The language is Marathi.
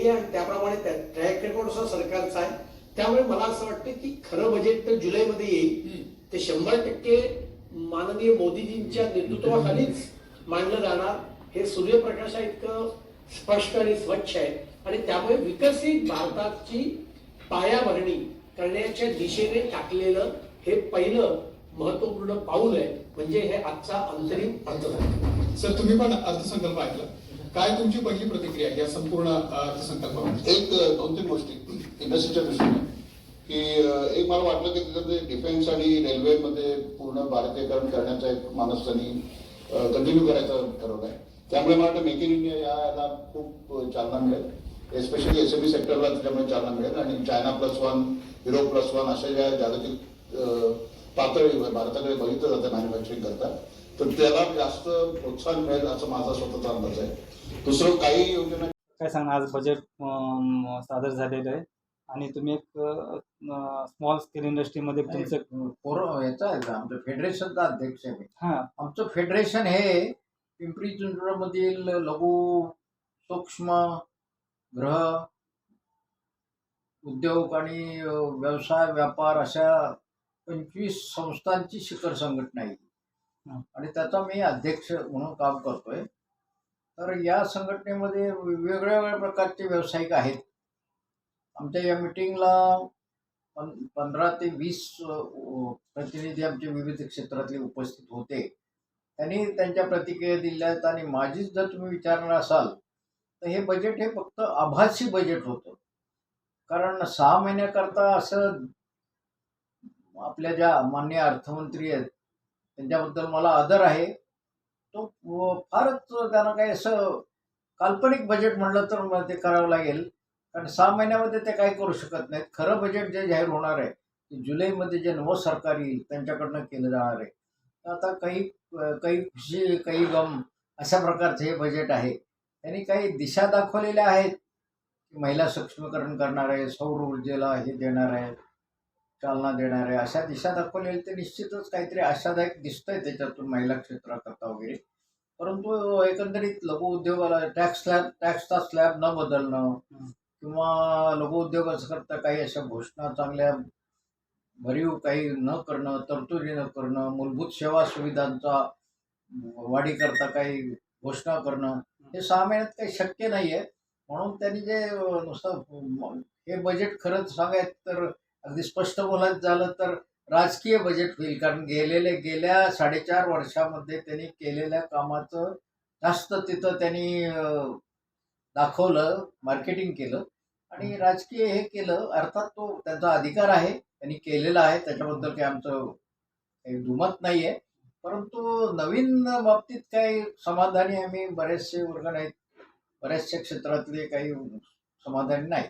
केली आहे त्याप्रमाणे ट्रॅक रेकॉर्ड सुद्धा सरकारचा आहे. त्यामुळे मला असं वाटतं की खरं बजेट तर जुलैमध्ये येईल. ते शंभर टक्के माननीय मोदीजींच्या नेतृत्वाखालीच मांडलं जाणार. हे सूर्यप्रकाशा इतकं स्पष्ट आणि स्वच्छ आहे. आणि त्यामुळे विकसित भारताची पायाभरणी करण्याच्या दिशेने टाकलेलं हे पहिलं महत्त्वपूर्ण पाऊल आहे. म्हणजे हे आजचा अंतरिम अर्थ सर तुम्ही पण अर्थसंकल्प ऐकला. काय तुमची पहिली प्रतिक्रिया या संपूर्ण अर्थसंकल्पामध्ये एक दोन तीन गोष्टी. इंडस्ट्रीच्या दृष्टीने. की एक मला वाटलं की त्याच्यात डिफेन्स आणि रेल्वेमध्ये पूर्ण भारतीयकरण करण्याचा एक मानस त्यांनी कंटिन्यू करायचं आहे. त्यामुळे मला वाटतं मेक इन इंडिया याला खूप चालना मिळेल. एस्पेशली एस एम सेक्टरला त्याच्यामुळे चालना मिळेल. आणि China plus one Europe plus one अशा ज्या जागतिक पातळीवर भारताकडे बघितलं जातं मॅन्युफॅक्चरिंग करता तर त्याला जास्त प्रोत्साहन मिळेल असं माझा स्वतःचा अंदाज आहे. दुसरं काही योजना काय सांगणार आज बजेट सादर झालेलं आहे. आणि तुम्ही एक स्मॉल स्केल इंडस्ट्रीमध्ये तुमचं याचा आहे का आमचं फेडरेशनचा अध्यक्ष आहे मी. हां. आमचं फेडरेशन हे पिंपरी चिंचवडमधील लघु सूक्ष्म गृह उद्योग आणि अ, व्यवसाय व्यापार अशा पंचवीस संस्थांची शिखर संघटना आहे. आणि त्याचा मी अध्यक्ष म्हणून काम करतोय. तर या संघटनेमध्ये वेगळ्या वेगळ्या प्रकारचे व्यावसायिक आहेत. आमच्या या मिटिंगला पं पंधरा ते वीस प्रतिनिधी आमचे विविध क्षेत्रातले उपस्थित होते. त्यांनी त्यांच्या प्रतिक्रिया दिल्या आहेत आणि माझीच जर तुम्ही विचारणार असाल तर हे बजेट हे फक्त आभासी बजेट होतं. कारण सहा महिन्याकरता असं आपल्या ज्या मान्य अर्थमंत्री आहेत त्यांच्याबद्दल मला आदर आहे. तो फारच त्यांना काही असं काल्पनिक बजेट म्हणलं तर मला ते करावं लागेल. कारण सहा महिन्यामध्ये ते काही करू शकत नाहीत. खरं बजेट जे जाहीर होणार आहे ते जुलैमध्ये जे नवं सरकार येईल त्यांच्याकडनं केलं जाणार आहे. तर आता काही काही खुशी काही गम अशा प्रकारचे हे बजेट आहे. त्यांनी काही दिशा दाखवलेल्या आहेत. की महिला सक्षमीकरण करणार आहे सौर ऊर्जेला हे देणार आहे चालना देणारे अशा दिशा दाखवलेली ते निश्चितच काहीतरी आशादायक दिसतंय त्याच्यातून महिला क्षेत्राकरता वगैरे. परंतु एकंदरीत लघु उद्योगाला टॅक्स स्लॅब टॅक्सचा स्लॅब न बदलणं किंवा लघु उद्योगाकरता काही अशा घोषणा चांगल्या भरीव काही न करणं तरतुदी न करणं मूलभूत सेवा सुविधांचा वाढीकरता काही घोषणा करणं हे सहा महिन्यात काही शक्य नाही आहे म्हणून त्यांनी जे नुसतं हे बजेट खरंच सांगायचं तर अगदी स्पष्ट बोलायचं झालं तर राजकीय बजेट होईल. कारण गेलेले गेल्या साडेचार वर्षामध्ये त्यांनी केलेल्या कामाचं जास्त तिथं त्यांनी दाखवलं मार्केटिंग केलं. आणि राजकीय हे केलं अर्थात तो त्यांचा अधिकार आहे. त्यांनी केलेला आहे. त्याच्याबद्दल काही आमचं काही दुमत नाही आहे परंतु नवीन बाबतीत काही समाधानी आम्ही बरेचसे वर्ग नाहीत. बऱ्याचशा क्षेत्रातले काही समाधानी नाही